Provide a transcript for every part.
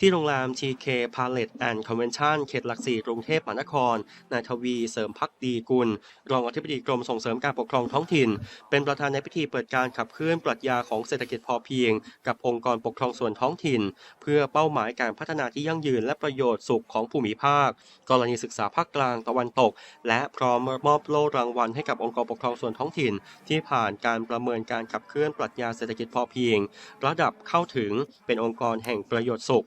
ที่โรงแรม TK Palette and Convention เขตหลักสี่กรุงเทพมหานคร นายทวีเสริมพักดีกุล รองอธิบดีกรมส่งเสริมการปกครองท้องถิ่น เป็นประธานในพิธีเปิดการขับเคลื่อนปรัชญาของเศรษฐกิจพอเพียง กับองค์กรปกครองส่วนท้องถิ่น เพื่อเป้าหมายการพัฒนาที่ยั่งยืนและประโยชน์สุขของภูมิภาค กรณีศึกษาภาคกลางตะวันตก และพร้อมมอบโล่รางวัลให้กับองค์กรปกครองส่วนท้องถิ่น ที่ผ่านการประเมินการขับเคลื่อนปรัชญาเศรษฐกิจพอเพียง ระดับเข้าถึงเป็นองค์กรแห่งประโยชน์สุข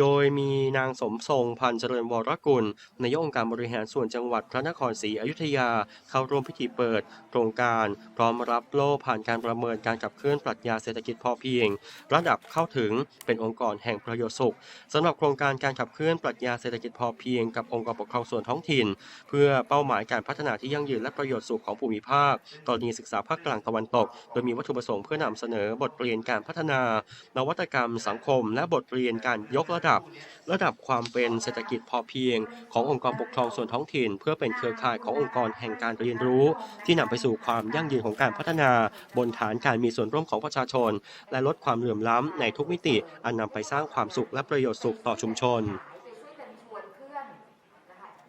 โดยมีนางสมทรงพันธ์เจริญวรกุลนายกองค์การบริหารส่วนจังหวัดพระนครศรีอยุธยา เข้าร่วมพิธีเปิด โครงการพร้อมรับโล่ผ่านการประเมินการขับเคลื่อนปรัชญาเศรษฐกิจพอเพียง ระดับเข้าถึงเป็นองค์กรแห่งประโยชน์สุขสำหรับโครงการการขับเคลื่อนปรัชญาเศรษฐกิจพอเพียง กับองค์กรปกครองส่วนท้องถิ่น เพื่อเป้าหมายการพัฒนาที่ยั่งยืนและประโยชน์สุขของภูมิภาคกรณีศึกษาภาคกลางตะวันตก โดยมีวัตถุประสงค์เพื่อนำเสนอบทเรียนการพัฒนา นวัตกรรมสังคม และบทเรียนการยกระดับ ระดับความเป็นเศรษฐกิจพอเพียง ขององค์กรปกครองส่วนท้องถิ่น เพื่อเป็นเครือข่ายขององค์กรแห่งการเรียนรู้ ที่นำไปสู่ความยั่งยืนของการพัฒนา บนฐานการมีส่วนร่วมของประชาชน และลดความเหลื่อมล้ำในทุกมิติ อันนำไปสร้างความสุขและประโยชน์สุขต่อชุมชน